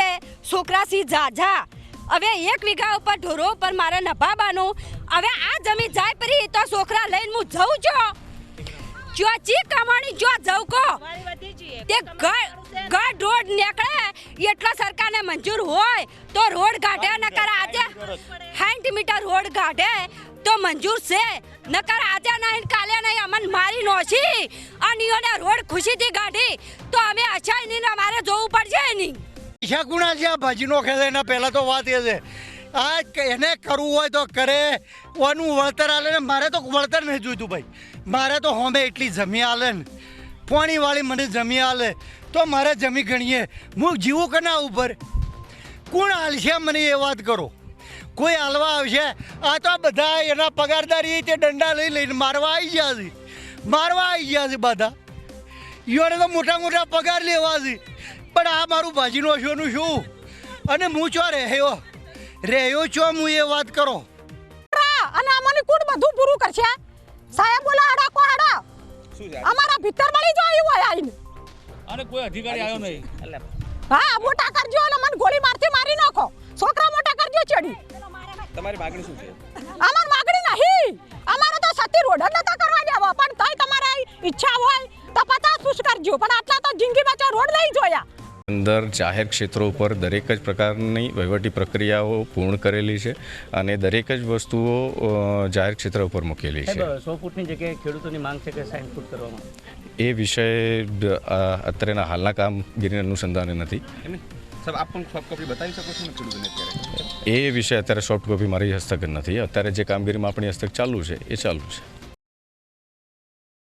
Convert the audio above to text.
માટે છોકરા સી ઝાઝા. હવે એક વીઘા ઉપર ઢોરો ઉપર મારે નભાબાનું. હવે આ જમીન જાય પરી તો છોકરા લઈને હું જઉં છો જો ચી કમાણી જો જઉં કો તે ગઢ ગઢ રોડ નીકળે એટલો સરકારને મંજૂર હોય તો રોડ કાઢે નકર આજે 60 મીટર રોડ કાઢે તો મંજૂર છે. નકર આજે નહીં કાલે નહીં અમન મારી નોશી. અને રોડ ખુશીથી કાઢી. તો અમે અછાય નહીં ને અમારે જોવું પડશે નહીં. પૈસા ગુણા છે આ ભાજીનો ખેલે એના પહેલાં તો વાત એ છે. આ એને કરવું હોય તો કરે. ઓનું વળતર આલે ને, મારે તો વળતર નહીં જોઈતું ભાઈ. મારે તો હોમે એટલી જમી આલે ને. પોણીવાળી મને જમી આલે. તો મારે જમી ગણીએ. હું જીવું કે ના ઉપર? કોણ હાલશે મને એ વાત કરો? કોઈ હાલવા આવશે? આ તો બધા એના પગારદારી તે દંડા લઈ લઈને મારવા આવી ગયા છે. મારવા આવી ગયા છે બધા. ઈઓને તો મોટા મોટા પગાર લેવા છે. પણ આ મારું ભાજીનો શોનું શું? અને હું ચો રહ્યો? રહ્યો છો હું એ વાત કરો. અને અમને કુડ બધું પૂરું કરશે સાહેબ બોલા આડા કો આડા અમારા ભીતર મળી જો આવ્યું હોય આઈને. અને કોઈ અધિકારી આવ્યો નહીં. હા મોટા કરજો અને મને ગોળી મારથી મારી નાખો. છોકરા મોટા કરજો ચડી. તમારી માગણી શું છે? અમાર માગણી નહીં. અમારે તો સતી રોડ નતા કરવા દેવા. પણ તોય તમારે ઈચ્છા હોય તો પચાસ પુશ કરજો પણ આટલા તો જિંદગી બચા રોડ લઈ જોયા. અંદર જાહેર ક્ષેત્રો ઉપર દરેક જ પ્રકારની વહીવટી પ્રક્રિયાઓ પૂર્ણ કરેલી છે અને દરેક જ વસ્તુઓ જાહેર ક્ષેત્ર ઉપર મૂકેલી છે. સો ફૂટની જગ્યાએ ખેડૂતોની માંગ છે કે સાઠ ફૂટ કરવામાં? એ વિષય અત્યારેના હાલના કામગીરીના અનુસંધાને નથી. સાહેબ આપ પણ સોફ્ટ કોપી બતાવી શકો છો ને ખેડૂતોને અત્યારે? એ વિષય અત્યારે સોફ્ટ કોપી મારી હસ્તક નથી. અત્યારે જે કામગીરીમાં આપણી હસ્તક ચાલુ છે એ ચાલુ છે.